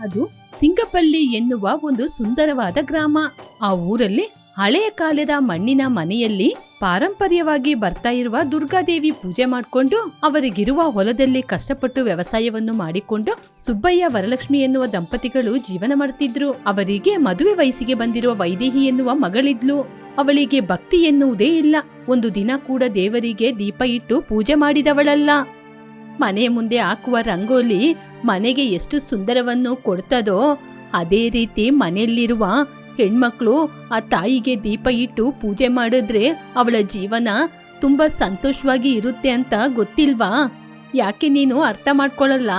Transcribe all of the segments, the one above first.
ಅದು ಸಿಂಗಪಳ್ಳಿ ಎನ್ನುವ ಒಂದು ಸುಂದರವಾದ ಗ್ರಾಮ. ಆ ಊರಲ್ಲಿ ಹಳೆಯ ಕಾಲದ ಮಣ್ಣಿನ ಮನೆಯಲ್ಲಿ ಪಾರಂಪರ್ಯವಾಗಿ ಬರ್ತಾ ಇರುವ ದುರ್ಗಾದೇವಿ ಪೂಜೆ ಮಾಡಿಕೊಂಡು ಅವರಿಗಿರುವ ಹೊಲದಲ್ಲಿ ಕಷ್ಟಪಟ್ಟು ವ್ಯವಸಾಯವನ್ನು ಮಾಡಿಕೊಂಡು ಸುಬ್ಬಯ್ಯ ವರಲಕ್ಷ್ಮಿ ಎನ್ನುವ ದಂಪತಿಗಳು ಜೀವನ ಮಾಡುತ್ತಿದ್ರು. ಅವರಿಗೆ ಮದುವೆ ವಯಸ್ಸಿಗೆ ಬಂದಿರುವ ವೈದೇಹಿ ಎನ್ನುವ ಮಗಳಿದ್ಲು. ಅವಳಿಗೆ ಭಕ್ತಿ ಎನ್ನುವುದೇ ಇಲ್ಲ. ಒಂದು ದಿನ ಕೂಡ ದೇವರಿಗೆ ದೀಪ ಇಟ್ಟು ಪೂಜೆ ಮಾಡಿದವಳಲ್ಲ. ಮನೆಯ ಮುಂದೆ ಹಾಕುವ ರಂಗೋಲಿ ಮನೆಗೆ ಎಷ್ಟು ಸುಂದರವನ್ನು ಕೊಡ್ತದೋ ಅದೇ ರೀತಿ ಮನೆಯಲ್ಲಿರುವ ಹೆಣ್ಮಕ್ಳು ಆ ತಾಯಿಗೆ ದೀಪ ಇಟ್ಟು ಪೂಜೆ ಮಾಡಿದ್ರೆ ಅವಳ ಜೀವನ ತುಂಬಾ ಸಂತೋಷವಾಗಿ ಇರುತ್ತೆ ಅಂತ ಗೊತ್ತಿಲ್ವಾ? ಯಾಕೆ ನೀನು ಅರ್ಥ ಮಾಡ್ಕೊಳ್ಳಲ್ಲ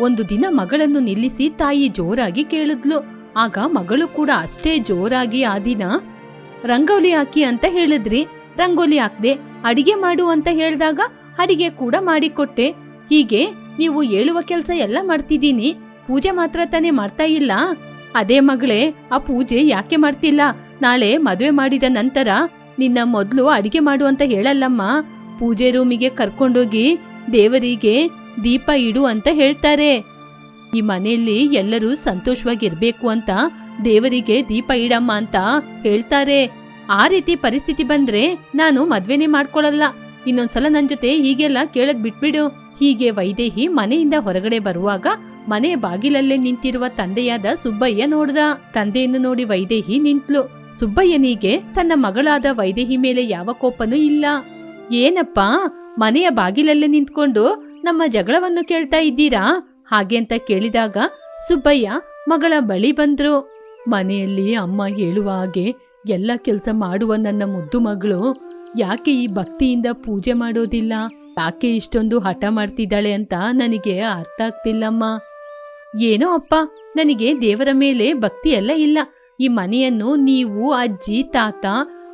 ಒಂದು ದಿನ ಮಗಳನ್ನು ನಿಲ್ಲಿಸಿ ತಾಯಿ ಜೋರಾಗಿ ಕೇಳಿದ್ಲು. ಆಗ ಮಗಳು ಕೂಡ ಅಷ್ಟೇ ಜೋರಾಗಿ ಆ ದಿನ, ರಂಗೋಲಿ ಹಾಕಿ ಅಂತ ಹೇಳಿದ್ರಿ. ರಂಗೋಲಿ ಹಾಕ್ದೆ ಅಡಿಗೆ ಮಾಡು ಅಂತ ಹೇಳಿದಾಗ ಅಡಿಗೆ ಕೂಡ ಮಾಡಿಕೊಟ್ಟೆ. ಹೀಗೆ ನೀವು ಹೇಳುವ ಕೆಲಸ ಎಲ್ಲ ಮಾಡ್ತಿದ್ದೀನಿ. ಪೂಜೆ ಮಾತ್ರ ತಾನೇ ಮಾಡ್ತಾ ಇಲ್ಲ. ಅದೇ ಮಗಳೇ, ಆ ಪೂಜೆ ಯಾಕೆ ಮಾಡ್ತಿಲ್ಲ? ನಾಳೆ ಮದುವೆ ಮಾಡಿದ ನಂತರ ನಿನ್ನ ಮೊದಲು ಅಡಿಗೆ ಮಾಡು ಅಂತ ಹೇಳಲ್ಲಮ್ಮ. ಪೂಜೆ ರೂಮಿಗೆ ಕರ್ಕೊಂಡೋಗಿ ದೇವರಿಗೆ ದೀಪ ಇಡು ಅಂತ ಹೇಳ್ತಾರೆ. ಈ ಮನೆಯಲ್ಲಿ ಎಲ್ಲರೂ ಸಂತೋಷವಾಗಿರ್ಬೇಕು ಅಂತ ದೇವರಿಗೆ ದೀಪ ಇಡಮ್ಮ ಅಂತ ಹೇಳ್ತಾರೆ. ಆ ರೀತಿ ಪರಿಸ್ಥಿತಿ ಬಂದ್ರೆ ನಾನು ಮದ್ವೆನೇ ಮಾಡ್ಕೊಳಲ್ಲ. ಇನ್ನೊಂದ್ಸಲ ನನ್ ಜೊತೆ ಹೀಗೆಲ್ಲ ಕೇಳಕ್ ಬಿಟ್ಬಿಡು. ಹೀಗೆ ವೈದೇಹಿ ಮನೆಯಿಂದ ಹೊರಗಡೆ ಬರುವಾಗ ಮನೆ ಬಾಗಿಲಲ್ಲೇ ನಿಂತಿರುವ ತಂದೆಯಾದ ಸುಬ್ಬಯ್ಯ ನೋಡ್ದ. ತಂದೆಯನ್ನು ನೋಡಿ ವೈದೇಹಿ ನಿಂತ್ಲು. ಸುಬ್ಬಯ್ಯನಿಗೆ ತನ್ನ ಮಗಳಾದ ವೈದೇಹಿ ಮೇಲೆ ಯಾವ ಕೋಪನೂ ಇಲ್ಲ. ಏನಪ್ಪ, ಮನೆಯ ಬಾಗಿಲಲ್ಲೇ ನಿಂತ್ಕೊಂಡು ನಮ್ಮ ಜಗಳವನ್ನು ಕೇಳ್ತಾ ಇದ್ದೀರಾ? ಹಾಗೆ ಅಂತ ಕೇಳಿದಾಗ ಸುಬ್ಬಯ್ಯ ಮಗಳ ಬಳಿ ಬಂದ್ರು. ಮನೆಯಲ್ಲಿ ಅಮ್ಮ ಹೇಳುವ ಹಾಗೆ ಎಲ್ಲ ಕೆಲಸ ಮಾಡುವ ನನ್ನ ಮುದ್ದು ಮಗಳು. ಯಾಕೆ ಈ ಭಕ್ತಿಯಿಂದ ಪೂಜೆ ಮಾಡೋದಿಲ್ಲ? ಯಾಕೆ ಇಷ್ಟೊಂದು ಹಠ ಮಾಡ್ತಿದ್ದಾಳೆ ಅಂತ ನನಗೆ ಅರ್ಥ ಆಗ್ತಿಲ್ಲಮ್ಮ. ಏನೋ ಅಪ್ಪ, ನನಗೆ ದೇವರ ಮೇಲೆ ಭಕ್ತಿ ಇಲ್ಲ. ಈ ಮನೆಯನ್ನು ನೀವು, ಅಜ್ಜಿ, ತಾತ,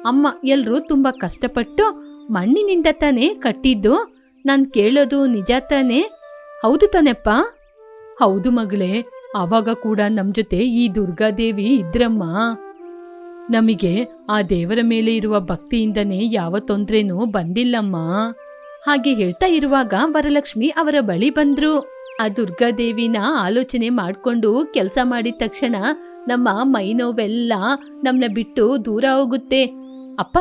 ಅಮ್ಮ ಎಲ್ಲರೂ ತುಂಬಾ ಕಷ್ಟಪಟ್ಟು ಮಣ್ಣಿನಿಂದ ತಾನೇ ಕಟ್ಟಿದ್ದು. ನಾನ್ ಕೇಳೋದು ನಿಜ ತಾನೇ? ಹೌದು ತಾನೆಪ್ಪ. ಹೌದು ಮಗಳೇ, ಆವಾಗ ಕೂಡ ನಮ್ಮ ಜೊತೆ ಈ ದುರ್ಗಾದೇವಿ ಇದ್ರಮ್ಮ. ನಮಗೆ ಆ ದೇವರ ಮೇಲೆ ಇರುವ ಭಕ್ತಿಯಿಂದನೇ ಯಾವ ತೊಂದ್ರೆನೂ ಬಂದಿಲ್ಲಮ್ಮ. ಹಾಗೆ ಹೇಳ್ತಾ ಇರುವಾಗ ವರಲಕ್ಷ್ಮಿ ಅವರ ಬಳಿ ಬಂದ್ರು. ಆ ದುರ್ಗಾದೇವಿನ ಆಲೋಚನೆ ಮಾಡ್ಕೊಂಡು ಕೆಲಸ ಮಾಡಿದ ತಕ್ಷಣ ನಮ್ಮ ಮೈ ನೋವೆಲ್ಲ ನಮ್ನ ಬಿಟ್ಟು ದೂರ ಹೋಗುತ್ತೆ. ಅಪ್ಪ,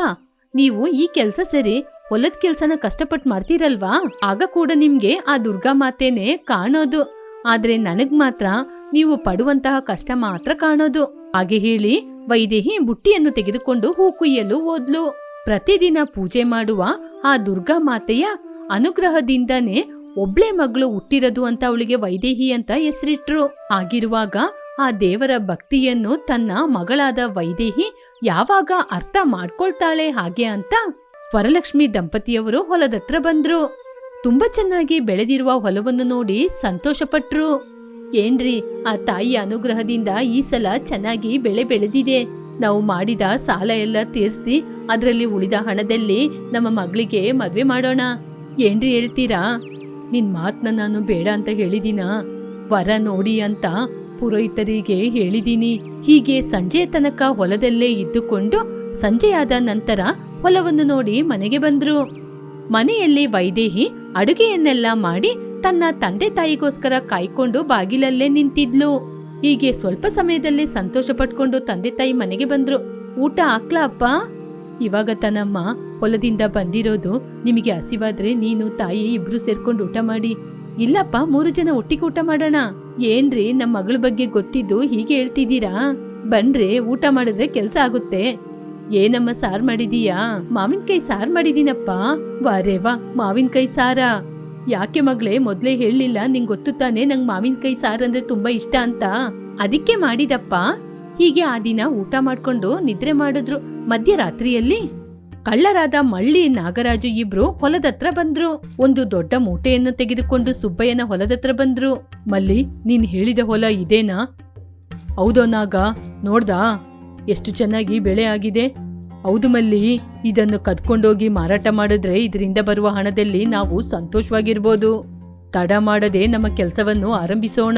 ನೀವು ಈ ಕೆಲಸ ಸರಿ ಹೊಲದ ಕೆಲ್ಸನ ಕಷ್ಟಪಟ್ಟು ಮಾಡ್ತೀರಲ್ವಾ? ಆಗ ಕೂಡ ನಿಮ್ಗೆ ಆ ದುರ್ಗಾ ಮಾತೇನೆ ಕಾಣೋದು. ಆದ್ರೆ ನನಗ್ ಮಾತ್ರ ನೀವು ಪಡುವಂತಹ ಕಷ್ಟ ಮಾತ್ರ ಕಾಣೋದು. ಹಾಗೆ ಹೇಳಿ ವೈದೇಹಿ ಬುಟ್ಟಿಯನ್ನು ತೆಗೆದುಕೊಂಡು ಹೂ ಕುಯ್ಯಲು ಹೋದ್ಲು. ಪ್ರತಿದಿನ ಪೂಜೆ ಮಾಡುವ ಆ ದುರ್ಗಾ ಮಾತೆಯ ಅನುಗ್ರಹದಿಂದನೇ ಒಬ್ಳೆ ಮಗಳು ಹುಟ್ಟಿರದು ಅಂತ ಅವಳಿಗೆ ವೈದೇಹಿ ಅಂತ ಹೆಸರಿಟ್ರು. ಆಗಿರುವಾಗ ಆ ದೇವರ ಭಕ್ತಿಯನ್ನು ತನ್ನ ಮಗಳಾದ ವೈದೇಹಿ ಯಾವಾಗ ಅರ್ಥ ಮಾಡ್ಕೊಳ್ತಾಳೆ ಹಾಗೆ ಅಂತ ವರಲಕ್ಷ್ಮಿ ದಂಪತಿಯವರು ಹೊಲದತ್ರ ಬಂದ್ರು. ತುಂಬಾ ಚೆನ್ನಾಗಿ ಬೆಳೆದಿರುವ ಹೊಲವನ್ನು ನೋಡಿ ಸಂತೋಷಪಟ್ರು. ಏನ್ರಿ, ಆ ತಾಯಿಯ ಅನುಗ್ರಹದಿಂದ ಈ ಸಲ ಚೆನ್ನಾಗಿ ಬೆಳೆ ಬೆಳೆದಿದೆ. ನಾವು ಮಾಡಿದ ಸಾಲ ಎಲ್ಲ ತೀರಿಸಿ ಅದರಲ್ಲಿ ಉಳಿದ ಹಣದಲ್ಲಿ ನಮ್ಮ ಮಗಳಿಗೆ ಮದುವೆ ಮಾಡೋಣ. ಏನ್ರಿ ಹೇಳ್ತೀರಾ? ನಿನ್ ಮಾತನ್ನ ನಾನು ಬೇಡ ಅಂತ ಹೇಳಿದೀನಾ? ವರ ನೋಡಿ ಅಂತ ಪುರೋಹಿತರಿಗೆ ಹೇಳಿದೀನಿ. ಹೀಗೆ ಸಂಜೆ ತನಕ ಹೊಲದಲ್ಲೇ ಇದ್ದುಕೊಂಡು ಸಂಜೆಯಾದ ನಂತರ ಹೊಲವನ್ನು ನೋಡಿ ಮನೆಗೆ ಬಂದ್ರು. ಮನೆಯಲ್ಲಿ ವೈದೇಹಿ ಅಡುಗೆಯನ್ನೆಲ್ಲ ಮಾಡಿ ತನ್ನ ತಂದೆ ತಾಯಿಗೋಸ್ಕರ ಕಾಯ್ಕೊಂಡು ಬಾಗಿಲಲ್ಲೇ ನಿಂತಿದ್ಲು. ಹೀಗೆ ಸ್ವಲ್ಪ ಸಮಯದಲ್ಲಿ ಸಂತೋಷ ಪಟ್ಕೊಂಡು ತಂದೆ ತಾಯಿ ಮನೆಗೆ ಬಂದ್ರು. ಊಟ ಹಾಕ್ಲಾ ಅಪ್ಪ? ಇವಾಗ ತನ್ನಮ್ಮ ಹೊಲದಿಂದ ಬಂದಿರೋದು ನಿಮಗೆ ಹಸಿವಾದ್ರೆ ನೀನು ತಾಯಿ ಇಬ್ರು ಸೇರ್ಕೊಂಡು ಊಟ ಮಾಡಿ. ಇಲ್ಲಪ್ಪ, ಮೂರು ಜನ ಒಟ್ಟಿಗೆ ಊಟ ಮಾಡೋಣ. ಏನ್ರಿ ನಮ್ಮ ಮಗಳ ಬಗ್ಗೆ ಗೊತ್ತಿದ್ದು ಹೀಗೆ ಹೇಳ್ತಿದ್ದೀರಾ? ಬನ್ರಿ, ಊಟ ಮಾಡಿದ್ರೆ ಕೆಲ್ಸ ಆಗುತ್ತೆ. ಏನಮ್ಮ ಸಾರ್ ಮಾಡಿದೀಯಾ ಮಾವಿನಕಾಯಿ ಸಾರ್ ಮಾಡಿದೀನಪ್ಪ ವಾರೇ ವಾ ಮಾವಿನಕಾಯಿ ಸಾರಾ? ಯಾಕೆ ಮಗಳೇ, ಮೊದ್ಲೇ ಹೇಳಲಿಲ್ಲ ನಿಂಗೆ ಗೊತ್ತು ತಾನೆ ನಂಗೆ ಮಾವಿನಕಾಯಿ ಸಾರ್ ಅಂದ್ರೆ ತುಂಬಾ ಇಷ್ಟ ಅಂತ? ಅದಕ್ಕೆ ಮಾಡಿದಪ್ಪ. ಹೀಗೆ ಆ ದಿನ ಊಟ ಮಾಡ್ಕೊಂಡು ನಿದ್ರೆ ಮಾಡಿದ್ರು. ಮಧ್ಯರಾತ್ರಿಯಲ್ಲಿ ಕಳ್ಳರಾದ ಮಳ್ಳಿ, ನಾಗರಾಜು ಇಬ್ರು ಹೊಲದತ್ರ ಬಂದ್ರು. ಒಂದು ದೊಡ್ಡ ಮೂಟೆಯನ್ನು ತೆಗೆದುಕೊಂಡು ಸುಬ್ಬಯ್ಯನ ಹೊಲದತ್ರ ಬಂದ್ರು. ಮಲ್ಲಿ, ನೀನ್ ಹೇಳಿದ ಹೊಲ ಇದೇನಾ? ಹೌದೋ ನಾಗ? ನೋಡ್ದಾ? ಎಷ್ಟು ಚೆನ್ನಾಗಿ ಬೆಳೆ ಆಗಿದೆ. ಹೌದು ಮಲ್ಲಿ, ಇದನ್ನು ಕದ್ಕೊಂಡೋಗಿ ಮಾರಾಟ ಮಾಡಿದ್ರೆ ಇದರಿಂದ ಬರುವ ಹಣದಲ್ಲಿ ನಾವು ಸಂತೋಷವಾಗಿರ್ಬೋದು. ತಡ ಮಾಡದೆ ನಮ್ಮ ಕೆಲಸವನ್ನು ಆರಂಭಿಸೋಣ.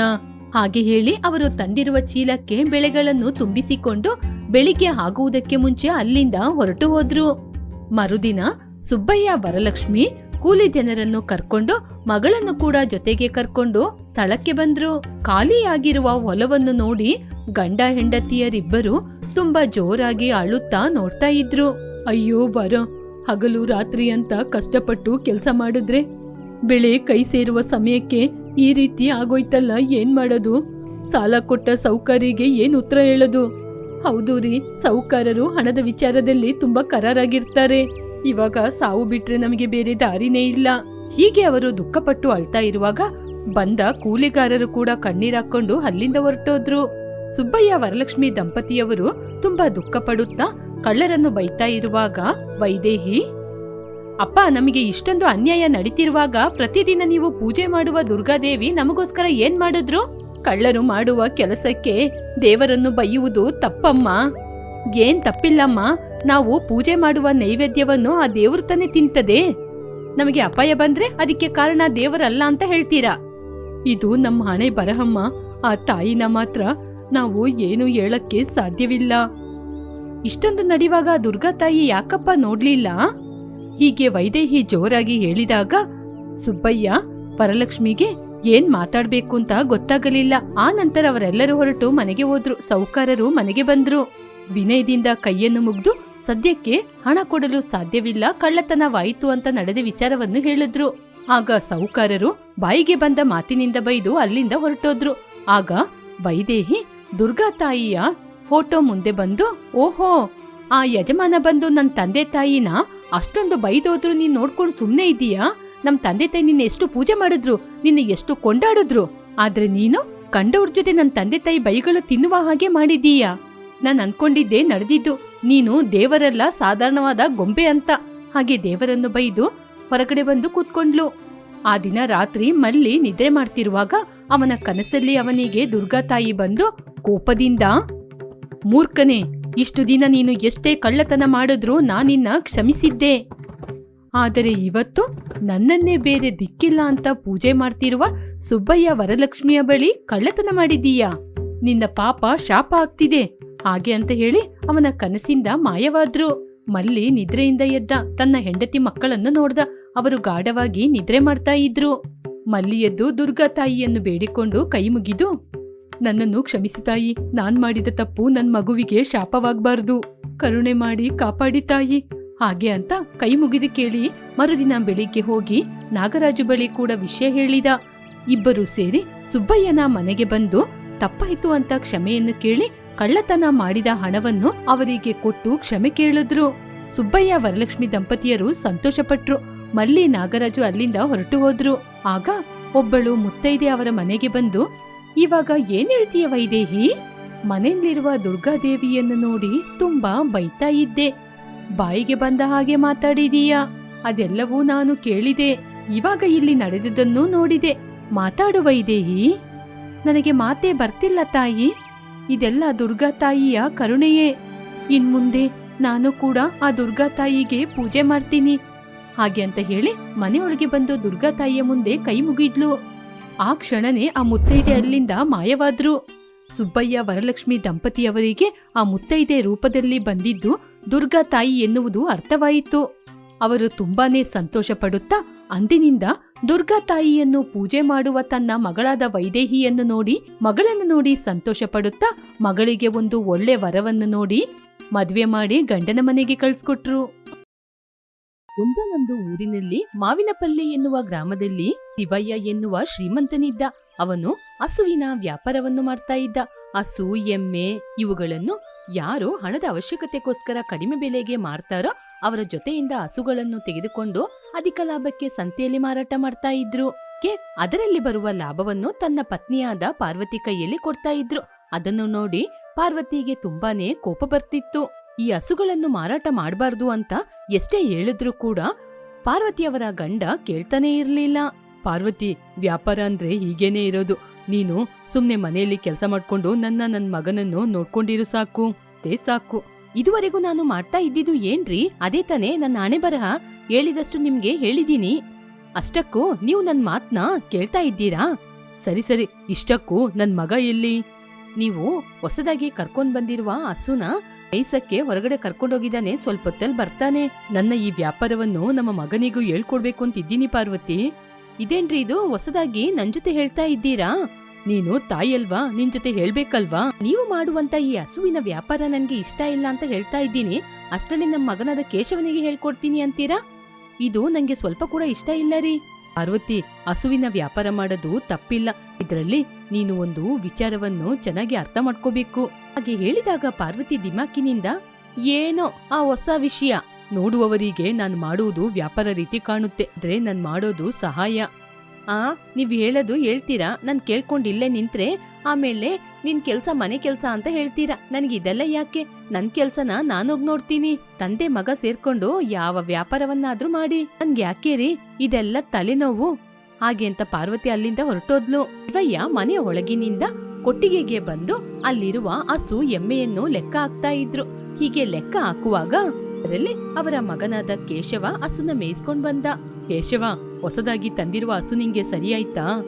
ಹಾಗೆ ಹೇಳಿ ಅವರು ತಂದಿರುವ ಚೀಲಕ್ಕೆ ಬೆಳೆಗಳನ್ನು ತುಂಬಿಸಿಕೊಂಡು ಬೆಳಿಗ್ಗೆ ಆಗುವುದಕ್ಕೆ ಮುಂಚೆ ಅಲ್ಲಿಂದ ಹೊರಟು ಹೋದ್ರು. ಮರುದಿನ ಸುಬ್ಬಯ್ಯ, ವರಲಕ್ಷ್ಮಿ ಕೂಲಿ ಜನರನ್ನು ಕರ್ಕೊಂಡು ಮಗಳನ್ನು ಕೂಡ ಜೊತೆಗೆ ಕರ್ಕೊಂಡು ಸ್ಥಳಕ್ಕೆ ಬಂದ್ರು. ಖಾಲಿಯಾಗಿರುವ ಹೊಲವನ್ನು ನೋಡಿ ಗಂಡ ಹೆಂಡತಿಯರಿಬ್ಬರು ತುಂಬಾ ಜೋರಾಗಿ ಅಳುತ್ತಾ ನೋಡ್ತಾ ಇದ್ರು. ಅಯ್ಯೋ ಬರ ಹಗಲು ರಾತ್ರಿ ಅಂತ ಕಷ್ಟಪಟ್ಟು ಕೆಲಸ ಮಾಡಿದ್ರೆ? ಬೆಳೆ ಕೈ ಸೇರುವ ಸಮಯಕ್ಕೆ ಈ ರೀತಿ ಆಗೋಯ್ತಲ್ಲ, ಏನ್ ಮಾಡೋದು? ಸಾಲ ಕೊಟ್ಟ ಸೌಕರ್ಯಗೆ ಏನ್ ಉತ್ತರ ಹೇಳೋದು? ಹೌದು ರೀ, ಸೌಕಾರರು ಹಣದ ವಿಚಾರದಲ್ಲಿ ತುಂಬಾ ಕರಾರಾಗಿರ್ತಾರೆ. ಇವಾಗ ಸಾವು ಬಿಟ್ರೆ ನಮಗೆ ಬೇರೆ ದಾರಿನೇ ಇಲ್ಲ. ಹೀಗೆ ಅವರು ದುಃಖಪಟ್ಟು ಅಳ್ತಾ ಇರುವಾಗ ಬಂದ ಕೂಲಿಗಾರರು ಕೂಡ ಕಣ್ಣೀರಾಕೊಂಡು ಅಲ್ಲಿಂದ ಹೊರಟೋದ್ರು. ಸುಬ್ಬಯ್ಯ ವರಲಕ್ಷ್ಮಿ ದಂಪತಿಯವರು ತುಂಬಾ ದುಃಖ ಪಡುತ್ತಾ ಕಳ್ಳರನ್ನು ಬೈತಾ ಇರುವಾಗ, ವೈದೇಹಿ, ಅಪ್ಪ ನಮಗೆ ಇಷ್ಟೊಂದು ಅನ್ಯಾಯ ನಡೀತಿರುವಾಗ ಪ್ರತಿದಿನ ನೀವು ಪೂಜೆ ಮಾಡುವ ದುರ್ಗಾದೇವಿ ನಮಗೋಸ್ಕರ ಏನ್ ಮಾಡಿದ್ರು? ಕಳ್ಳರು ಮಾಡುವ ಕೆಲಸಕ್ಕೆ ದೇವರನ್ನು ಬೈಯುವುದು ತಪ್ಪಮ್ಮ. ಏನ್ ತಪ್ಪಿಲ್ಲಮ್ಮ. ನಾವು ಪೂಜೆ ಮಾಡುವ ನೈವೇದ್ಯವನ್ನು ಆ ದೇವರು ತಾನೇ ತಿಂತದೆ. ನಮಗೆ ಅಪಾಯ ಬಂದ್ರೆ ಅದಕ್ಕೆ ಕಾರಣ ದೇವರಲ್ಲ ಅಂತ ಹೇಳ್ತೀರಾ? ಇದು ನಮ್ಮ ಹಣೆ ಬರಹಮ್ಮ. ಆ ತಾಯಿನ ಮಾತ್ರ ನಾವು ಏನು ಹೇಳಕ್ಕೆ ಸಾಧ್ಯವಿಲ್ಲ. ಇಷ್ಟೊಂದು ನಡೆಯುವಾಗ ದುರ್ಗಾ ತಾಯಿ ಯಾಕಪ್ಪ ನೋಡ್ಲಿಲ್ಲ? ಹೀಗೆ ವೈದೇಹಿ ಜೋರಾಗಿ ಹೇಳಿದಾಗ, ಸುಬ್ಬಯ್ಯ, ವರಲಕ್ಷ್ಮಿಗೆ ಏನ್ ಮಾತಾಡ್ಬೇಕು ಅಂತ ಗೊತ್ತಾಗಲಿಲ್ಲ. ಆ ನಂತರ ಅವರೆಲ್ಲರೂ ಹೊರಟು ಮನೆಗೆ ಹೋದ್ರು. ಸೌಕಾರರು ಮನೆಗೆ ಬಂದ್ರು. ವಿನಯದಿಂದ ಕೈಯನ್ನು ಮುಗ್ದು ಸದ್ಯಕ್ಕೆ ಹಣ ಕೊಡಲು ಸಾಧ್ಯವಿಲ್ಲ. ಕಳ್ಳತನವಾಯಿತು ಅಂತ ನಡೆದ ವಿಚಾರವನ್ನು ಹೇಳಿದ್ರು. ಆಗ ಸೌಕಾರರು ಬಾಯಿಗೆ ಬಂದ ಮಾತಿನಿಂದ ಬೈದು ಅಲ್ಲಿಂದ ಹೊರಟೋದ್ರು. ಆಗ ವೈದೇಹಿ ದುರ್ಗಾ ತಾಯಿಯ ಫೋಟೋ ಮುಂದೆ ಬಂದು, ಓಹೋ, ಆ ಯಜಮಾನ ಬಂದು ನನ್ ತಂದೆ ತಾಯಿನ ಅಷ್ಟೊಂದು ಬೈದೋದ್ರು, ನೀನ್ ನೋಡ್ಕೊಂಡು ಸುಮ್ನೆ ಇದೀಯಾ? ನಮ್ ತಂದೆ ತಾಯಿ ನಿನ್ನ ಎಷ್ಟು ಪೂಜೆ ಮಾಡಿದ್ರು, ನಿನ್ನ ಎಷ್ಟು ಕೊಂಡಾಡಿದ್ರು. ಆದ್ರೆ ನೀನು ಕಂಡವ್ರ ಜೊತೆ ನನ್ ತಂದೆ ತಾಯಿ ಬೈಗಳು ತಿನ್ನುವ ಹಾಗೆ ಮಾಡಿದೀಯಾ? ನಾನ್ ಅನ್ಕೊಂಡಿದ್ದೆ ನಡೆದಿದ್ದು. ನೀನು ದೇವರೆಲ್ಲ ಸಾಧಾರಣವಾದ ಗೊಂಬೆ ಅಂತ. ಹಾಗೆ ದೇವರನ್ನು ಬೈದು ಹೊರಗಡೆ ಬಂದು ಕೂತ್ಕೊಂಡ್ಲು. ಆ ದಿನ ರಾತ್ರಿ ಮಲ್ಲಿ ನಿದ್ರೆ ಮಾಡ್ತಿರುವಾಗ ಅವನ ಕನಸಲ್ಲಿ ಅವನಿಗೆ ದುರ್ಗಾ ತಾಯಿ ಬಂದು ಕೋಪದಿಂದ, ಮೂರ್ಖನೆ, ಇಷ್ಟು ದಿನ ನೀನು ಎಷ್ಟೇ ಕಳ್ಳತನ ಮಾಡಿದ್ರೂ ನಾನಿನ್ನ ಕ್ಷಮಿಸಿದ್ದೆ. ಆದರೆ ಇವತ್ತು ನನ್ನನ್ನೇ ಬೇರೆ ದಿಕ್ಕಿಲ್ಲ ಅಂತ ಪೂಜೆ ಮಾಡ್ತಿರುವ ಸುಬ್ಬಯ್ಯ ವರಲಕ್ಷ್ಮಿಯ ಬಳಿ ಕಳ್ಳತನ ಮಾಡಿದೀಯಾ ನಿನ್ನ ಪಾಪ ಶಾಪ ಆಗ್ತಿದೆ. ಹಾಗೆ ಅಂತ ಹೇಳಿ ಅವನ ಕನಸಿಂದ ಮಾಯವಾದ್ರು. ಮಲ್ಲಿ ನಿದ್ರೆಯಿಂದ ಎದ್ದ ತನ್ನ ಹೆಂಡತಿ ಮಕ್ಕಳನ್ನು ನೋಡ್ದ ಅವರು ಗಾಢವಾಗಿ ನಿದ್ರೆ ಮಾಡ್ತಾ ಇದ್ರು. ಮಲ್ಲಿ ಎದ್ದು ದುರ್ಗಾ ತಾಯಿಯನ್ನು ಬೇಡಿಕೊಂಡು ಕೈ ಮುಗಿದು ನನ್ನನ್ನು ಕ್ಷಮಿಸಿ ತಾಯಿ. ನಾನ್ ಮಾಡಿದ ತಪ್ಪು ನನ್ ಮಗುವಿಗೆ ಶಾಪವಾಗ್ಬಾರ್ದು. ಕರುಣೆ ಮಾಡಿ ಕಾಪಾಡಿ ತಾಯಿ. ಹಾಗೆ ಅಂತ ಕೈ ಮುಗಿದು ಕೇಳಿ ಮರುದಿನ ಬೆಳಿಗ್ಗೆ ಹೋಗಿ ನಾಗರಾಜು ಬಳಿ ಕೂಡ ವಿಷಯ ಹೇಳಿದ. ಇಬ್ಬರು ಸೇರಿ ಸುಬ್ಬಯ್ಯನ ಮನೆಗೆ ಬಂದು ತಪ್ಪಾಯ್ತು ಅಂತ ಕ್ಷಮೆಯನ್ನು ಕೇಳಿ ಕಳ್ಳತನ ಮಾಡಿದ ಹಣವನ್ನು ಅವರಿಗೆ ಕೊಟ್ಟು ಕ್ಷಮೆ ಕೇಳಿದ್ರು. ಸುಬ್ಬಯ್ಯ ವರಲಕ್ಷ್ಮಿ ದಂಪತಿಯರು ಸಂತೋಷಪಟ್ರು. ಮಲ್ಲಿ ನಾಗರಾಜು ಅಲ್ಲಿಂದ ಹೊರಟು ಹೋದ್ರು. ಆಗ ಒಬ್ಬಳು ಮುತ್ತೈದೆ ಅವರ ಮನೆಗೆ ಬಂದು ಇವಾಗ ಏನ್ ಹೇಳ್ತೀಯ ವೈದೇಹಿ? ಮನೆಯಲ್ಲಿರುವ ದುರ್ಗಾದೇವಿಯನ್ನು ನೋಡಿ ತುಂಬಾ ಬೈತಾ ಇದ್ದೆ. ಬಾಯಿಗೆ ಬಂದ ಹಾಗೆ ಮಾತಾಡಿದೀಯಾ? ಅದೆಲ್ಲವೂ ನಾನು ಕೇಳಿದೆ. ಇವಾಗ ಇಲ್ಲಿ ನಡೆದುದನ್ನು ನೋಡಿದೆ. ಮಾತಾಡು ವೈದೇಹಿ. ನನಗೆ ಮಾತೇ ಬರ್ತಿಲ್ಲ ತಾಯಿ. ಇದೆಲ್ಲ ದುರ್ಗಾ ತಾಯಿಯ ಕರುಣೆಯೇ. ಇನ್ಮುಂದೆ ನಾನು ಕೂಡ ಆ ದುರ್ಗಾ ತಾಯಿಗೆ ಪೂಜೆ ಮಾಡ್ತೀನಿ. ಹಾಗೆ ಅಂತ ಹೇಳಿ ಮನೆಯೊಳಗೆ ಬಂದು ದುರ್ಗಾ ತಾಯಿಯ ಮುಂದೆ ಕೈ ಮುಗಿದ್ಲು. ಆ ಕ್ಷಣನೇ ಆ ಮುತ್ತೈದೆ ಅಲ್ಲಿಂದ ಮಾಯವಾದ್ರು. ಸುಬ್ಬಯ್ಯ ವರಲಕ್ಷ್ಮಿ ದಂಪತಿಯವರಿಗೆ ಆ ಮುತ್ತೈದೆ ರೂಪದಲ್ಲಿ ಬಂದಿದ್ದು ದುರ್ಗಾ ತಾಯಿ ಎನ್ನುವುದು ಅರ್ಥವಾಯಿತು. ಅವರು ತುಂಬಾನೇ ಸಂತೋಷ ಪಡುತ್ತಾ ಅಂದಿನಿಂದ ದುರ್ಗಾ ತಾಯಿಯನ್ನು ಪೂಜೆ ಮಾಡುವ ತನ್ನ ಮಗಳಾದ ವೈದೇಹಿಯನ್ನು ನೋಡಿ, ಮಗಳನ್ನು ನೋಡಿ ಸಂತೋಷ ಪಡುತ್ತಾ ಮಗಳಿಗೆ ಒಂದು ಒಳ್ಳೆ ವರವನ್ನು ನೋಡಿ ಮದುವೆ ಮಾಡಿ ಗಂಡನ ಮನೆಗೆ ಕಳ್ಸ್ಕೊಟ್ರು. ಒಂದೊಂದು ಊರಿನಲ್ಲಿ ಮಾವಿನಪಲ್ಲಿ ಎನ್ನುವ ಗ್ರಾಮದಲ್ಲಿ ಶಿವಯ್ಯ ಎನ್ನುವ ಶ್ರೀಮಂತನಿದ್ದ. ಅವನು ಹಸುವಿನ ವ್ಯಾಪಾರವನ್ನು ಮಾಡ್ತಾ ಇದ್ದ. ಹಸು, ಎಮ್ಮೆ ಇವುಗಳನ್ನು ಯಾರು ಹಣದ ಅವಶ್ಯಕತೆಗೋಸ್ಕರ ಕಡಿಮೆ ಬೆಲೆಗೆ ಮಾರ್ತಾರೋ ಅವರ ಜೊತೆಯಿಂದ ಹಸುಗಳನ್ನು ತೆಗೆದುಕೊಂಡು ಅಧಿಕ ಲಾಭಕ್ಕೆ ಸಂತೆಯಲ್ಲಿ ಮಾರಾಟ ಮಾಡ್ತಾ ಇದ್ರು. ಕೆ, ಅದರಲ್ಲಿ ಬರುವ ಲಾಭವನ್ನು ತನ್ನ ಪತ್ನಿಯಾದ ಪಾರ್ವತಿ ಕೈಯಲ್ಲಿ ಕೊಡ್ತಾ ಇದ್ರು. ಅದನ್ನು ನೋಡಿ ಪಾರ್ವತಿಗೆ ತುಂಬಾನೇ ಕೋಪ ಬರ್ತಿತ್ತು. ಈ ಹಸುಗಳನ್ನು ಮಾರಾಟ ಮಾಡಬಾರ್ದು ಅಂತ ಎಷ್ಟೇ ಹೇಳಿದ್ರೂ ಕೂಡ ಪಾರ್ವತಿಯವರ ಗಂಡ ಕೇಳ್ತಾನೆ ಇರಲಿಲ್ಲ. ಪಾರ್ವತಿ, ವ್ಯಾಪಾರ ಅಂದ್ರೆ ಹೀಗೇನೆ ಇರೋದು. ನೀನು ಸುಮ್ನೆ ಮನೆಯಲ್ಲಿ ಕೆಲಸ ಮಾಡ್ಕೊಂಡು ನನ್ನ ನನ್ನ ಮಗನನ್ನು ನೋಡ್ಕೊಂಡಿರು ಸಾಕು. ತೇ ಸಾಕು. ಇದುವರೆಗೂ ನಾನು ಮಾಡ್ತಾ ಇದ್ದಿದ್ದು ಏನ್ರಿ? ಅದೇ ತಾನೇ ನನ್ನ ಹಣೆ ಬರಹ. ಹೇಳಿದಷ್ಟು ನಿಮ್ಗೆ ಹೇಳಿದೀನಿ. ಅಷ್ಟಕ್ಕೂ ನೀವು ನನ್ನ ಮಾತನ್ನ ಕೇಳ್ತಾ ಇದ್ದೀರಾ? ಸರಿ ಸರಿ. ಇಷ್ಟಕ್ಕೂ ನನ್ನ ಮಗ ಎಲ್ಲಿ? ನೀವು ಹೊಸದಾಗಿ ಕರ್ಕೊಂಡ್ ಬಂದಿರುವ ಹಸುನ ಐಸಕ್ಕೆ ಹೊರಗಡೆ ಕರ್ಕೊಂಡೋಗಿದ್ದಾನೆ, ಸ್ವಲ್ಪ ಹೊತ್ತಲ್ಲಿ ಬರ್ತಾನೆ. ನನ್ನ ಈ ವ್ಯಾಪಾರವನ್ನು ನಮ್ಮ ಮಗನಿಗೂ ಹೇಳ್ಕೊಡ್ಬೇಕು ಅಂತಿದ್ದೀನಿ ಪಾರ್ವತಿ. ಇದೇನ್ರಿ ಇದು? ಹೊಸದಾಗಿ ನನ್ ಜೊತೆ ಹೇಳ್ತಾ ಇದ್ದೀರಾ? ನೀನು ತಾಯಲ್ವಾ ನಿನ್ ಜೊತೆ ಹೇಳ್ಬೇಕಲ್ವಾ? ನೀವು ಮಾಡುವಂತ ಈ ಹಸುವಿನ ವ್ಯಾಪಾರ ನನ್ಗೆ ಇಷ್ಟ ಇಲ್ಲ ಅಂತ ಹೇಳ್ತಾ ಇದ್ದೀನಿ. ಅಷ್ಟರಲ್ಲಿ ನಮ್ಮ ಮಗನಾದ ಕೇಶವನಿಗೆ ಹೇಳ್ಕೊಡ್ತೀನಿ ಅಂತೀರಾ? ಇದು ನಂಗೆ ಸ್ವಲ್ಪ ಕೂಡ ಇಷ್ಟ ಇಲ್ಲ ರೀ. ಪಾರ್ವತಿ ಹಸುವಿನ ವ್ಯಾಪಾರ ಮಾಡೋದು ತಪ್ಪಿಲ್ಲ. ಇದರಲ್ಲಿ ನೀನು ಒಂದು ವಿಚಾರವನ್ನು ಚೆನ್ನಾಗಿ ಅರ್ಥ ಮಾಡ್ಕೋಬೇಕು. ಹಾಗೆ ಹೇಳಿದಾಗ ಪಾರ್ವತಿ ದಿಮಾಕಿನಿಂದ, ಏನೋ ಆ ಹೊಸ ವಿಷಯ. ನೋಡುವವರಿಗೆ ನಾನು ಮಾಡುವುದು ವ್ಯಾಪಾರ ರೀತಿ ಕಾಣುತ್ತೆ. ಅಂದ್ರೆ ನಾನ್ ಮಾಡೋದು ಸಹಾಯ. ಆ, ನೀವ್ ಹೇಳೋದು ಹೇಳ್ತೀರಾ? ನಾನ್ ಕೇಳ್ಕೊಂಡಿಲ್ಲೇ ನಿಂತ್ರೆ, ಆಮೇಲೆ ನಿನ್ ಕೆಲ್ಸ ಮನೆ ಕೆಲ್ಸ ಅಂತ ಹೇಳ್ತೀರಾ? ಇದೆಲ್ಲ ಯಾಕೆ? ನನ್ ಕೆಲ್ಸನ ನಾನೋಗ್ ನೋಡ್ತೀನಿ. ತಂದೆ ಮಗ ಸೇರ್ಕೊಂಡು ಯಾವ ವ್ಯಾಪಾರವನ್ನಾದ್ರೂ ಮಾಡಿ. ನನ್ಗೆ ಯಾಕೆ ರೀ? ಇದೆಲ್ಲ ತಲೆನೋವು. ಹಾಗೆ ಅಂತ ಪಾರ್ವತಿ ಅಲ್ಲಿಂದ ಹೊರಟೋದ್ಲು. ಇವಯ್ಯ ಮನೆಯ ಒಳಗಿನಿಂದ ಕೊಟ್ಟಿಗೆಗೆ ಬಂದು ಅಲ್ಲಿರುವ ಹಸು ಎಮ್ಮೆಯನ್ನು ಲೆಕ್ಕ ಹಾಕ್ತಾ ಇದ್ರು. ಹೀಗೆ ಲೆಕ್ಕ ಹಾಕುವಾಗ ಅದರಲ್ಲಿ ಅವರ ಮಗನಾದ ಕೇಶವ ಹಸುನ ಮೇಯಿಸ್ಕೊಂಡ್ ಬಂದ. ಕೇಶವ, ಹೊಸದಾಗಿ ತಂದಿರುವ ಹಸು ನಿಂಗೆ ಸರಿಯಾಯ್ತಾ?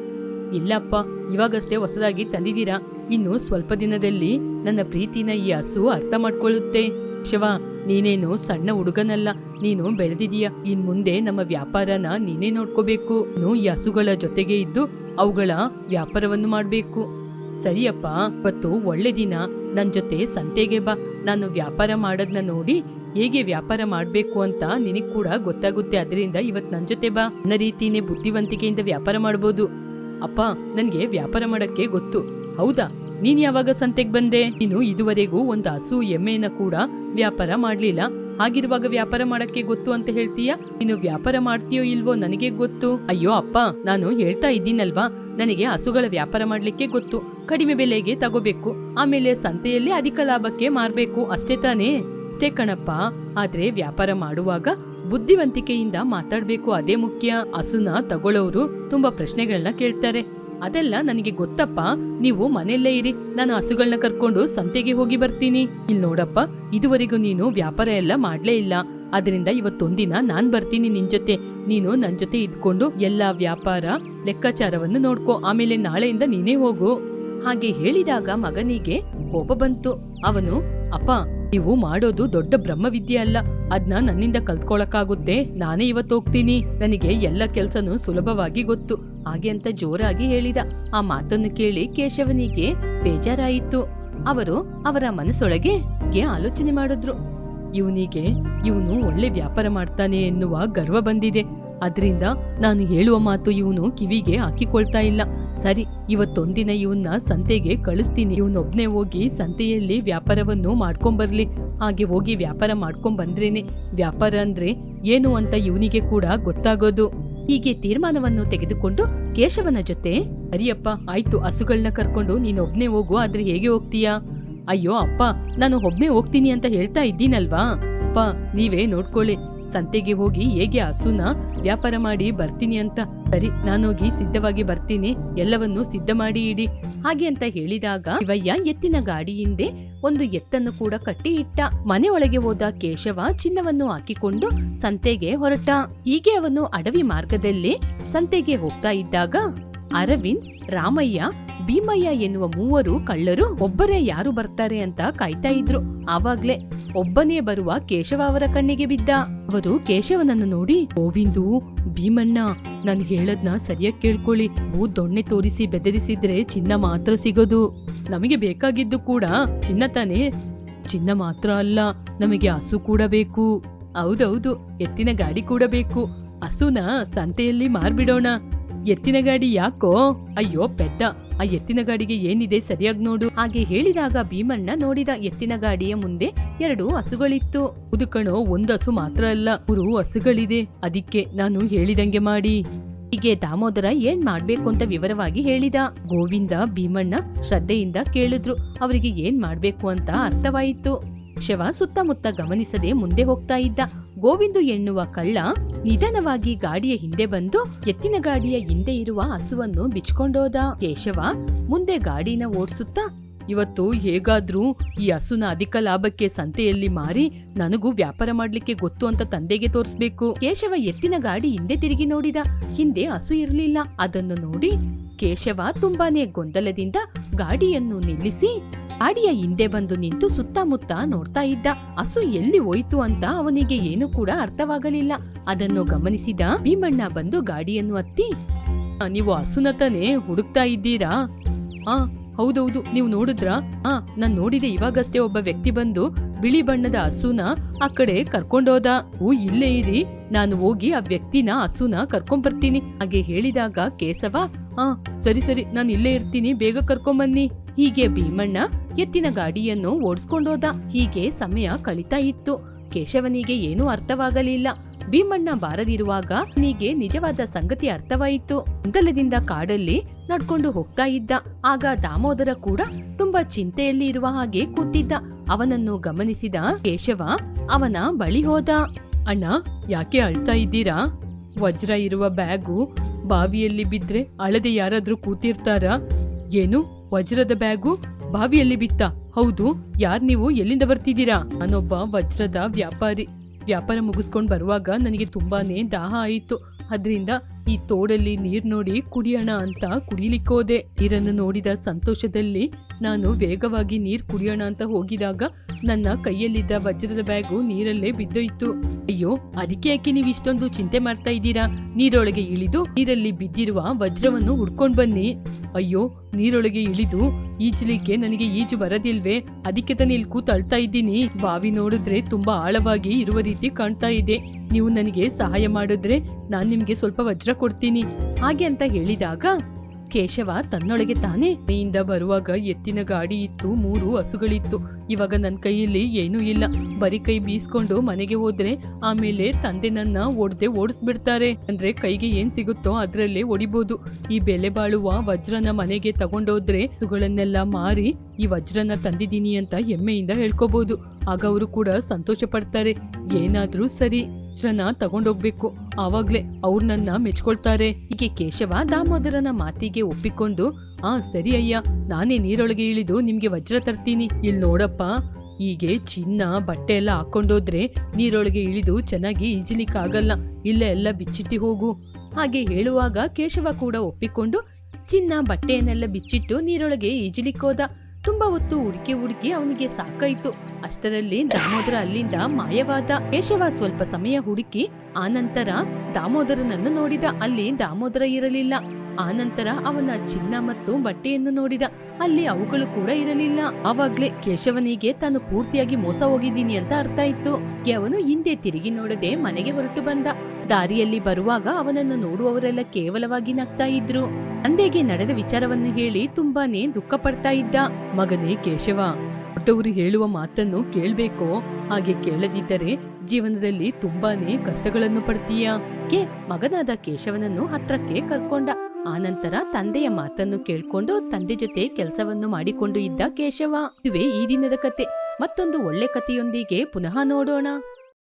ಇಲ್ಲಪ್ಪ, ಇವಾಗಷ್ಟೇ ಹೊಸದಾಗಿ ತಂದಿದ್ದೀರಾ? ಇನ್ನು ಸ್ವಲ್ಪ ದಿನದಲ್ಲಿ ನನ್ನ ಪ್ರೀತಿನ ಈ ಹಸು ಅರ್ಥ ಮಾಡ್ಕೊಳ್ಳುತ್ತೆ. ಶಿವ, ನೀನೇನು ಸಣ್ಣ ಹುಡುಗನಲ್ಲ, ನೀನು ಬೆಳೆದಿದೀಯ. ಇನ್ ಮುಂದೆ ನಮ್ಮ ವ್ಯಾಪಾರನ ನೀನೇ ನೋಡ್ಕೋಬೇಕು. ಈ ಹಸುಗಳ ಜೊತೆಗೆ ಇದ್ದು ಅವುಗಳ ವ್ಯಾಪಾರವನ್ನು ಮಾಡಬೇಕು. ಸರಿಯಪ್ಪ, ಇವತ್ತು ಒಳ್ಳೆ ದಿನ. ನನ್ನ ಜೊತೆ ಸಂತೆಗೆ ಬಾ. ನಾನು ವ್ಯಾಪಾರ ಮಾಡೋದ್ನ ನೋಡಿ ಹೇಗೆ ವ್ಯಾಪಾರ ಮಾಡಬೇಕು ಅಂತ ನಿನಗ್ ಕೂಡ ಗೊತ್ತಾಗುತ್ತೆ. ಅದರಿಂದ ಇವತ್ತು ನನ್ನ ಜೊತೆ ಬಾ. ನನ್ನ ರೀತಿನೇ ಬುದ್ಧಿವಂತಿಕೆಯಿಂದ ವ್ಯಾಪಾರ ಮಾಡ್ಬೋದು. ಅಪ್ಪ, ನನಗೆ ವ್ಯಾಪಾರ ಮಾಡಕ್ಕೆ ಗೊತ್ತು. ಹೌದಾ? ನೀನ್ ಯಾವಾಗ ಸಂತೆಗ್ ಬಂದೆ? ನೀನು ಇದುವರೆಗೂ ಒಂದು ಹಸು ಎಮ್ಮೆಯನ್ನ ಕೂಡ ವ್ಯಾಪಾರ ಮಾಡ್ಲಿಲ್ಲ. ಹಾಗಿರುವಾಗ ವ್ಯಾಪಾರ ಮಾಡಕ್ಕೆ ಗೊತ್ತು ಅಂತ ಹೇಳ್ತೀಯ? ನೀನು ವ್ಯಾಪಾರ ಮಾಡ್ತೀಯೋ ಇಲ್ವೋ ನನಗೆ ಗೊತ್ತು. ಅಯ್ಯೋ ಅಪ್ಪ, ನಾನು ಹೇಳ್ತಾ ಇದ್ದೀನಲ್ವಾ? ನನಗೆ ಹಸುಗಳ ವ್ಯಾಪಾರ ಮಾಡ್ಲಿಕ್ಕೆ ಗೊತ್ತು. ಕಡಿಮೆ ಬೆಲೆಗೆ ತಗೋಬೇಕು. ಆಮೇಲೆ ಸಂತೆಯಲ್ಲಿ ಅಧಿಕ ಲಾಭಕ್ಕೆ ಮಾರ್ಬೇಕು. ಅಷ್ಟೇ ತಾನೇ? ಅಷ್ಟೇ ಕಣಪ್ಪ. ಆದ್ರೆ ವ್ಯಾಪಾರ ಮಾಡುವಾಗ ಬುದ್ಧಿವಂತಿಕೆಯಿಂದ ಮಾತಾಡ್ಬೇಕು, ಅದೇ ಮುಖ್ಯ. ಹಸುನ ತಗೊಳ್ಳೋರು ತುಂಬಾ ಪ್ರಶ್ನೆಗಳನ್ನ ಕೇಳ್ತಾರೆ. ಅದೆಲ್ಲ ನನಗೆ ಗೊತ್ತಪ್ಪ. ನೀವು ಮನೆಯಲ್ಲೇ ಇರಿ. ನಾನು ಹಸುಗಳನ್ನ ಕರ್ಕೊಂಡು ಸಂತೆಗೆ ಹೋಗಿ ಬರ್ತೀನಿ. ಇಲ್ಲಿ ನೋಡಪ್ಪ, ಇದುವರೆಗೂ ನೀನು ವ್ಯಾಪಾರ ಎಲ್ಲ ಮಾಡ್ಲೇ ಇಲ್ಲ. ಅದರಿಂದ ಇವತ್ತೊಂದಿನ ನಾನ್ ಬರ್ತೀನಿ ನಿನ್ ಜೊತೆ. ನೀನು ನನ್ ಜೊತೆ ಇದ್ಕೊಂಡು ಎಲ್ಲಾ ವ್ಯಾಪಾರ, ಲೆಕ್ಕಾಚಾರವನ್ನು ನೋಡ್ಕೋ. ಆಮೇಲೆ ನಾಳೆಯಿಂದ ನೀನೇ ಹೋಗು. ಹಾಗೆ ಹೇಳಿದಾಗ ಮಗನಿಗೆ ಕೋಪ ಬಂತು. ಅವನು, ಅಪ್ಪ, ನೀವು ಮಾಡೋದು ದೊಡ್ಡ ಬ್ರಹ್ಮವಿದ್ಯೆ ಅಲ್ಲ. ಅದ್ನ ನನ್ನಿಂದ ಕಲ್ತ್ಕೊಳಕ್ಕಾಗುತ್ತೆ. ನಾನೇ ಇವತ್ತು ಹೋಗ್ತೀನಿ. ನನಗೆ ಎಲ್ಲ ಕೆಲ್ಸನೂ ಸುಲಭವಾಗಿ ಗೊತ್ತು. ಹಾಗೆ ಅಂತ ಜೋರಾಗಿ ಹೇಳಿದ. ಆ ಮಾತನ್ನು ಕೇಳಿ ಕೇಶವನಿಗೆ ಬೇಜಾರಾಯಿತು. ಅವರು ಅವರ ಮನಸ್ಸೊಳಗೆ ಆಲೋಚನೆ ಮಾಡಿದ್ರು. ಇವನಿಗೆ, ಇವನು ಒಳ್ಳೆ ವ್ಯಾಪಾರ ಮಾಡ್ತಾನೆ ಎನ್ನುವ ಗರ್ವ ಬಂದಿದೆ. ಅದರಿಂದ ನಾನು ಹೇಳುವ ಮಾತು ಇವನು ಕಿವಿಗೆ ಹಾಕಿಕೊಳ್ತಾ ಇಲ್ಲ. ಸರಿ, ಇವತ್ತೊಂದಿನ ಇವನ್ನ ಸಂತೆಗೆ ಕಳಿಸ್ತೀನಿ. ಇವನೊಬ್ನೇ ಹೋಗಿ ಸಂತೆಯಲ್ಲಿ ವ್ಯಾಪಾರವನ್ನು ಮಾಡ್ಕೊಂಬರ್ಲಿ. ಹಾಗೆ ಹೋಗಿ ವ್ಯಾಪಾರ ಮಾಡ್ಕೊಂಡ್ ಬಂದ್ರೇನೆ ವ್ಯಾಪಾರ ಅಂದ್ರೆ ಏನು ಅಂತ ಇವನಿಗೆ ಕೂಡ ಗೊತ್ತಾಗೋದು. ಹೀಗೆ ತೀರ್ಮಾನವನ್ನು ತೆಗೆದುಕೊಂಡು ಕೇಶವನ ಜೊತೆ, ಅರಿಯಪ್ಪ, ಆಯ್ತು ಹಸುಗಳನ್ನ ಕರ್ಕೊಂಡು ನೀನೊಬ್ನೇ ಹೋಗು, ಆದ್ರೆ ಹೇಗೆ ಹೋಗ್ತೀಯಾ? ಅಯ್ಯೋ, ಅಪ್ಪ, ನಾನು ಒಬ್ನೇ ಹೋಗ್ತೀನಿ ಅಂತ ಹೇಳ್ತಾ ಇದ್ದೀನಲ್ವಾ? ಅಪ್ಪ, ನೀವೇ ನೋಡ್ಕೊಳ್ಳಿ, ಸಂತೆಗೆ ಹೋಗಿ ಹೇಗೆ ಹಸುನ ವ್ಯಾಪಾರ ಮಾಡಿ ಬರ್ತೀನಿ ಅಂತ ಸರಿ, ನಾನೋಗಿ ಸಿದ್ಧವಾಗಿ ಬರ್ತೀನಿ. ಎಲ್ಲವನ್ನೂ ಸಿದ್ಧ ಮಾಡಿ ಇಡಿ. ಹಾಗೆ ಅಂತ ಹೇಳಿದಾಗ ಶಿವಯ್ಯ ಎತ್ತಿನ ಗಾಡಿ ಹಿಂದೆ ಒಂದು ಎತ್ತನ್ನು ಕೂಡ ಕಟ್ಟಿ ಇಟ್ಟ. ಮನೆ ಒಳಗೆ ಹೋದ ಕೇಶವ ಚಿನ್ನವನ್ನು ಹಾಕಿಕೊಂಡು ಸಂತೆಗೆ ಹೊರಟ. ಹೀಗೆ ಅವನು ಅಡವಿ ಮಾರ್ಗದಲ್ಲಿ ಸಂತೆಗೆ ಹೋಗ್ತಾ ಇದ್ದಾಗ ಅರವಿಂದ್ ರಾಮಯ್ಯ, ಭೀಮಯ್ಯ ಎನ್ನುವ ಮೂವರು ಕಳ್ಳರು ಒಬ್ಬರೇ ಯಾರು ಬರ್ತಾರೆ ಅಂತ ಕಾಯ್ತಾ ಇದ್ರು. ಆವಾಗ್ಲೇ ಒಬ್ಬನೇ ಬರುವ ಕೇಶವ ಅವರ ಕಣ್ಣಿಗೆ ಬಿದ್ದ. ಅವರು ಕೇಶವನನ್ನು ನೋಡಿ, ಗೋವಿಂದು, ಭೀಮಣ್ಣ, ನಾನು ಹೇಳದ್ನ ಸರಿಯಾಗಿ ಕೇಳ್ಕೊಳ್ಳಿ. ಭೂ ದೊಣ್ಣೆ ತೋರಿಸಿ ಬೆದರಿಸಿದ್ರೆ ಚಿನ್ನ ಮಾತ್ರ ಸಿಗೋದು. ನಮಗೆ ಬೇಕಾಗಿದ್ದು ಕೂಡ ಚಿನ್ನ ತಾನೇ. ಚಿನ್ನ ಮಾತ್ರ ಅಲ್ಲ, ನಮಗೆ ಹಸು ಕೂಡ ಬೇಕು. ಹೌದೌದು, ಎತ್ತಿನ ಗಾಡಿ ಕೂಡ ಬೇಕು. ಹಸುನ ಸಂತೆಯಲ್ಲಿ ಮಾರ್ಬಿಡೋಣ. ಎತ್ತಿನ ಗಾಡಿ ಯಾಕೋ? ಅಯ್ಯೋ, ಪೆದ್ದ. ಆ ಎತ್ತಿನ ಗಾಡಿಗೆ ಏನಿದೆ ಸರಿಯಾಗಿ ನೋಡು. ಹಾಗೆ ಹೇಳಿದಾಗ ಭೀಮಣ್ಣ ನೋಡಿದ ಎತ್ತಿನ ಗಾಡಿಯ ಮುಂದೆ ಎರಡು ಹಸುಗಳಿತ್ತು. ಉದುಕಣೋ ಒಂದು ಹಸು ಮಾತ್ರ ಅಲ್ಲ, ಮೂರು ಹಸುಗಳಿದೆ. ಅದಕ್ಕೆ ನಾನು ಹೇಳಿದಂಗೆ ಮಾಡಿ. ಹೀಗೆ ದಾಮೋದರ ಏನ್ ಮಾಡ್ಬೇಕು ಅಂತ ವಿವರವಾಗಿ ಹೇಳಿದ. ಗೋವಿಂದ, ಭೀಮಣ್ಣ ಶ್ರದ್ಧೆಯಿಂದ ಕೇಳಿದ್ರು. ಅವರಿಗೆ ಏನ್ ಮಾಡ್ಬೇಕು ಅಂತ ಅರ್ಥವಾಯಿತು. ಶವ ಸುತ್ತಮುತ್ತ ಗಮನಿಸದೆ ಮುಂದೆ ಹೋಗ್ತಾ ಇದ್ದ. ಗೋವಿಂದು ಎನ್ನುವ ಕಳ್ಳ ನಿಧಾನವಾಗಿ ಗಾಡಿಯ ಹಿಂದೆ ಬಂದು ಎತ್ತಿನ ಗಾಡಿಯ ಹಿಂದೆ ಇರುವ ಹಸುವನ್ನು ಬಿಚ್ಕೊಂಡೋದ ಕೇಶವ. ಮುಂದೆ ಗಾಡಿನ ಓಡಿಸುತ್ತಾ, ಇವತ್ತು ಹೇಗಾದ್ರೂ ಈ ಹಸುನ ಅಧಿಕ ಲಾಭಕ್ಕೆ ಸಂತೆಯಲ್ಲಿ ಮಾರಿ ನನಗೂ ವ್ಯಾಪಾರ ಮಾಡ್ಲಿಕ್ಕೆ ಗೊತ್ತು ಅಂತ ತಂದೆಗೆ ತೋರಿಸ್ಬೇಕು. ಕೇಶವ ಎತ್ತಿನ ಗಾಡಿ ಹಿಂದೆ ತಿರುಗಿ ನೋಡಿದ. ಹಿಂದೆ ಹಸು ಇರಲಿಲ್ಲ. ಅದನ್ನು ನೋಡಿ ಕೇಶವ ತುಂಬಾನೇ ಗೊಂದಲದಿಂದ ಗಾಡಿಯನ್ನು ನಿಲ್ಲಿಸಿ ಗಾಡಿಯ ಹಿಂದೆ ಬಂದು ನಿಂತು ಸುತ್ತಮುತ್ತ ನೋಡ್ತಾ ಇದ್ದ. ಹಸು ಎಲ್ಲಿ ಹೋಯ್ತು ಅಂತ ಅವನಿಗೆ ಏನು ಕೂಡ ಅರ್ಥವಾಗಲಿಲ್ಲ. ಅದನ್ನು ಗಮನಿಸಿದ ಭೀಮಣ್ಣ ಬಂದು ಗಾಡಿಯನ್ನು ಹತ್ತಿ "ಆ, ನೀವು ಹಸುನ ತಾನೇ ಹುಡುಕ್ತಾ ಇದ್ದೀರಾ? ಆ ಹೌದೌದು ನೀವು ನೋಡಿದ್ರಾ? ಆ ನಾನ್ ನೋಡಿದೆ ಇವಾಗಷ್ಟೇ ಒಬ್ಬ ವ್ಯಕ್ತಿ ಬಂದು ಬಿಳಿ ಬಣ್ಣದ ಹಸುನ ಆ ಕಡೆ ಕರ್ಕೊಂಡೋದ ಹೂ ಇಲ್ಲೇ ಇರಿ ನಾನು ಹೋಗಿ ಆ ವ್ಯಕ್ತಿನ ಹಸುನ ಕರ್ಕೊಂಡ್ಬರ್ತೀನಿ ಹಾಗೆ ಹೇಳಿದಾಗ ಕೇಸವ ಆ ಸರಿ ಸರಿ ನಾನು ಇಲ್ಲೇ ಇರ್ತೀನಿ ಬೇಗ ಕರ್ಕೊಂಬನ್ನಿ ಹೀಗೆ ಭೀಮಣ್ಣ ಎತ್ತಿನ ಗಾಡಿಯನ್ನು ಓಡಿಸ್ಕೊಂಡೋದ. ಹೀಗೆ ಸಮಯ ಕಳೀತಾ ಇತ್ತು. ಕೇಶವನಿಗೆ ಏನೂ ಅರ್ಥವಾಗಲಿಲ್ಲ. ಭೀಮಣ್ಣ ಬಾರದಿರುವಾಗ ನೀಗೆ ನಿಜವಾದ ಸಂಗತಿ ಅರ್ಥವಾಯಿತು. ಗೊಂದಲದಿಂದ ಕಾಡಲ್ಲಿ ನಡ್ಕೊಂಡು ಹೋಗ್ತಾ ಇದ್ದ. ಆಗ ದಾಮೋದರ ಕೂಡ ತುಂಬಾ ಚಿಂತೆಯಲ್ಲಿ ಇರುವ ಹಾಗೆ ಕೂತಿದ್ದ. ಅವನನ್ನು ಗಮನಿಸಿದ ಕೇಶವ ಅವನ ಬಳಿ ಹೋದ. ಅಣ್ಣ, ಯಾಕೆ ಅಳ್ತಾ ಇದ್ದೀರಾ? ವಜ್ರ ಇರುವ ಬ್ಯಾಗು ಬಾವಿಯಲ್ಲಿ ಬಿದ್ರೆ ಅಳದೆ ಯಾರಾದ್ರೂ ಕೂತಿರ್ತಾರಾ? ಏನು ವಜ್ರದ ಬ್ಯಾಗು ಬಾವಿಯಲ್ಲಿ ಬಿತ್ತ. ಹೌದು, ಯಾರ್ ನೀವು? ಎಲ್ಲಿಂದ ಬರ್ತಿದ್ದೀರಾ? ನಾನೊಬ್ಬ ವಜ್ರದ ವ್ಯಾಪಾರಿ. ವ್ಯಾಪಾರ ಮುಗಿಸ್ಕೊಂಡು ಬರುವಾಗ ನನಗೆ ತುಂಬಾನೇ ದಾಹ ಆಯಿತು. ಅದ್ರಿಂದ ಈ ತೋಡಲ್ಲಿ ನೀರ್ ನೋಡಿ ಕುಡಿಯೋಣ ಅಂತ ಕುಡಿಲಿಕ್ಕೋದೆ. ನೀರನ್ನು ನೋಡಿದ ಸಂತೋಷದಲ್ಲಿ ನಾನು ವೇಗವಾಗಿ ನೀರ್ ಕುಡಿಯೋಣ ಅಂತ ಹೋಗಿದಾಗ ನನ್ನ ಕೈಯಲ್ಲಿದ್ದ ವಜ್ರದ ಬ್ಯಾಗು ನೀರಲ್ಲೇ ಬಿದ್ದೋಯ್ತು. ಅಯ್ಯೋ, ಅದಕ್ಕೆ ಯಾಕೆ ನೀವು ಇಷ್ಟೊಂದು ಚಿಂತೆ ಮಾಡ್ತಾ ಇದ್ದೀರಾ? ನೀರೊಳಗೆ ಇಳಿದು ನೀರಲ್ಲಿ ಬಿದ್ದಿರುವ ವಜ್ರವನ್ನು ಹುಡ್ಕೊಂಡ್ ಬನ್ನಿ. ಅಯ್ಯೋ, ನೀರೊಳಗೆ ಇಳಿದು ಈಜಲಿಕ್ಕೆ ನನಗೆ ಈಜು ಬರದಿಲ್ವೇ? ಅದಕ್ಕೆ ತಾನೇ ಇಲ್ಲಿ ಇದ್ದೀನಿ. ಬಾವಿ ನೋಡಿದ್ರೆ ತುಂಬಾ ಆಳವಾಗಿ ಇರುವ ರೀತಿ ಕಾಣ್ತಾ ಇದೆ. ನೀವು ನನಗೆ ಸಹಾಯ ಮಾಡಿದ್ರೆ ನಾನ್ ನಿಮ್ಗೆ ಸ್ವಲ್ಪ ವಜ್ರ ಕೊಡ್ತೀನಿ. ಹಾಗೆ ಅಂತ ಹೇಳಿದಾಗ ಕೇಶವ ತನ್ನೊಳಗೆ ತಾನೇ ಮನೆಯಿಂದ ಬರುವಾಗ ಎತ್ತಿನ ಗಾಡಿ ಇತ್ತು, ಮೂರು ಹಸುಗಳಿತ್ತು. ಇವಾಗ ನನ್ನ ಕೈಯಲ್ಲಿ ಏನೂ ಇಲ್ಲ. ಬರಿ ಕೈ ಬೀಸ್ಕೊಂಡು ಮನೆಗೆ ಹೋದ್ರೆ ಆಮೇಲೆ ತಂದೆ ನನ್ನ ಒಡ್ದೆ ಓಡಿಸ್ಬಿಡ್ತಾರೆ. ಅಂದ್ರೆ ಕೈಗೆ ಏನ್ ಸಿಗುತ್ತೋ ಅದ್ರಲ್ಲೇ ಒಡಿಬೋದು ಈ ಬೆಲೆ ಬಾಳುವ ವಜ್ರನ ಮನೆಗೆ ತಗೊಂಡೋದ್ರೆ ಹಸುಗಳನ್ನೆಲ್ಲ ಮಾರಿ ಈ ವಜ್ರನ ತಂದಿದ್ದೀನಿ ಅಂತ ಹೆಮ್ಮೆಯಿಂದ ಹೇಳ್ಕೋಬಹುದು ಆಗ ಅವರು ಕೂಡ ಸಂತೋಷ ಪಡ್ತಾರೆ. ಏನಾದ್ರೂ ಸರಿ. ವಜ್ರನ ತಗೊಂಡೋಗ್ಬೇಕು. ಆವಾಗ್ಲೇ ಅವ್ರನ್ನ ಮೆಚ್ಕೊಳ್ತಾರೆ. ಹೀಗೆ ಕೇಶವ ದಾಮೋದರನ ಮಾತಿಗೆ ಒಪ್ಪಿಕೊಂಡು, ಆ, ಸರಿ ಅಯ್ಯ, ನಾನೇ ನೀರೊಳಗೆ ಇಳಿದು ನಿಮ್ಗೆ ವಜ್ರ ತರ್ತೀನಿ. ಇಲ್ಲಿ ನೋಡಪ್ಪ, ಹೀಗೆ ಚಿನ್ನ, ಬಟ್ಟೆ ಎಲ್ಲ ಹಾಕೊಂಡೋದ್ರೆ ನೀರೊಳಗೆ ಇಳಿದು ಚೆನ್ನಾಗಿ ಈಜಲಿಕ್ಕಾಗಲ್ಲ. ಇಲ್ಲ ಎಲ್ಲ ಬಿಚ್ಚಿಟ್ಟಿ ಹೋಗು. ಹಾಗೆ ಹೇಳುವಾಗ ಕೇಶವ ಕೂಡ ಒಪ್ಪಿಕೊಂಡು, ಚಿನ್ನ, ಬಟ್ಟೆಯನ್ನೆಲ್ಲ ಬಿಚ್ಚಿಟ್ಟು ನೀರೊಳಗೆ ಈಜಲಿಕ್ಕೋದ. ತುಂಬಾ ಹೊತ್ತು ಹುಡುಕಿ ಹುಡುಕಿ ಅವನಿಗೆ ಸಾಕಾಯ್ತು. ಅಷ್ಟರಲ್ಲಿ ದಾಮೋದರ ಅಲ್ಲಿಂದ ಮಾಯವಾದ ಕೇಶವ ಸ್ವಲ್ಪ ಸಮಯ ಹುಡುಕಿ ಆನಂತರ ದಾಮೋದರನನ್ನು ನೋಡಿದ. ಅಲ್ಲಿ ದಾಮೋದರ ಇರಲಿಲ್ಲ. ಆನಂತರ ಅವನ ಚಿನ್ನ ಮತ್ತು ಬಟ್ಟೆಯನ್ನು ನೋಡಿದ. ಅಲ್ಲಿ ಅವುಗಳು ಕೂಡ ಇರಲಿಲ್ಲ. ಆವಾಗ್ಲೇ ಕೇಶವನಿಗೆ ತಾನು ಪೂರ್ತಿಯಾಗಿ ಮೋಸ ಹೋಗಿದ್ದೀನಿ ಅಂತ ಅರ್ಥ ಇತ್ತು ಅವನು ಹಿಂದೆ ತಿರುಗಿ ನೋಡದೆ ಮನೆಗೆ ಹೊರಟು ಬಂದ. ದಾರಿಯಲ್ಲಿ ಬರುವಾಗ ಅವನನ್ನು ನೋಡುವವರೆಲ್ಲ ಕೇವಲವಾಗಿ ನಗ್ತಾ ಇದ್ರು. ತಂದೆಗೆ ನಡೆದ ವಿಚಾರವನ್ನು ಹೇಳಿ ತುಂಬಾನೇ ದುಃಖ ಪಡ್ತಾ ಇದ್ದ. ಮಗನೇ ಕೇಶವ, ದೊಡ್ಡವರು ಹೇಳುವ ಮಾತನ್ನು ಕೇಳ್ಬೇಕೋ? ಹಾಗೆ ಕೇಳದಿದ್ದರೆ ಜೀವನದಲ್ಲಿ ತುಂಬಾನೇ ಕಷ್ಟಗಳನ್ನು ಪಡ್ತೀಯ? ಕೆ, ಮಗನಾದ ಕೇಶವನನ್ನು ಹತ್ರಕ್ಕೆ ಕರ್ಕೊಂಡ. ಆನಂತರ ತಂದೆಯ ಮಾತನ್ನು ಕೇಳ್ಕೊಂಡು ತಂದೆ ಜೊತೆ ಕೆಲಸವನ್ನು ಮಾಡಿಕೊಂಡು ಇದ್ದ ಕೇಶವ. ಇದುವೇ ಈ ದಿನದ ಕತೆ. ಮತ್ತೊಂದು ಒಳ್ಳೆ ಕಥೆಯೊಂದಿಗೆ ಪುನಃ ನೋಡೋಣ.